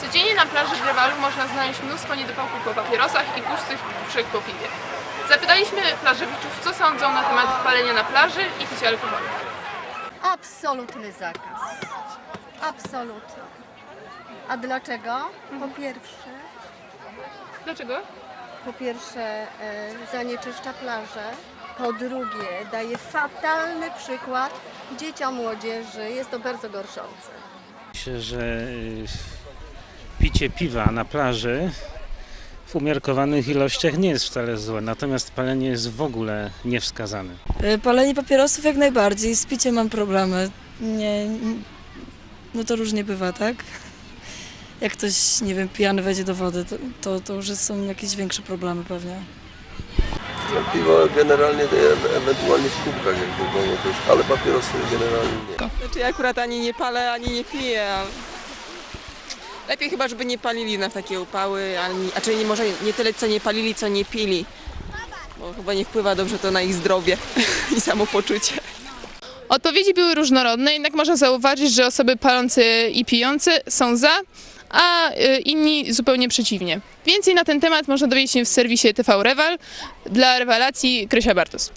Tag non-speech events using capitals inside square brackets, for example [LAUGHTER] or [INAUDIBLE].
Codziennie na plaży w Rewalu można znaleźć mnóstwo niedopałków po papierosach i pustych puszek po piwie. Zapytaliśmy plażowiczów, co sądzą na temat palenia na plaży i picia alkoholu. Absolutny zakaz. Absolutny. A dlaczego? Po pierwsze, Dlaczego? po pierwsze e, zanieczyszcza plażę. Po drugie, daje fatalny przykład dzieciom, młodzieży. Jest to bardzo gorszące. Myślę, że y, picie piwa na plaży w umiarkowanych ilościach nie jest wcale złe, natomiast palenie jest w ogóle niewskazane. Y, Palenie papierosów jak najbardziej, z piciem mam problemy. Nie, no to różnie bywa, tak? Jak ktoś, nie wiem, pijany wejdzie do wody, to, to, to już są jakieś większe problemy pewnie. No, piwo generalnie daje e- ewentualnie w kubkach jakby było ale papierosy generalnie nie. Znaczy ja akurat ani nie palę, ani nie piję. A... Lepiej chyba, żeby nie palili na takie upały, a czyli nie, może nie tyle co nie palili, co nie pili. Bo chyba nie wpływa dobrze to na ich zdrowie [LAUGHS] i samopoczucie. Odpowiedzi były różnorodne, jednak można zauważyć, że osoby palące i pijące są za, a y, inni zupełnie przeciwnie. Więcej na ten temat można dowiedzieć się w serwisie TV Rewal. Dla rewelacji Krysia Bartos.